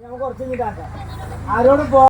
ഞാൻ കുറച്ച് കഴിഞ്ഞിട്ടാക്കാം ആരോടും പോ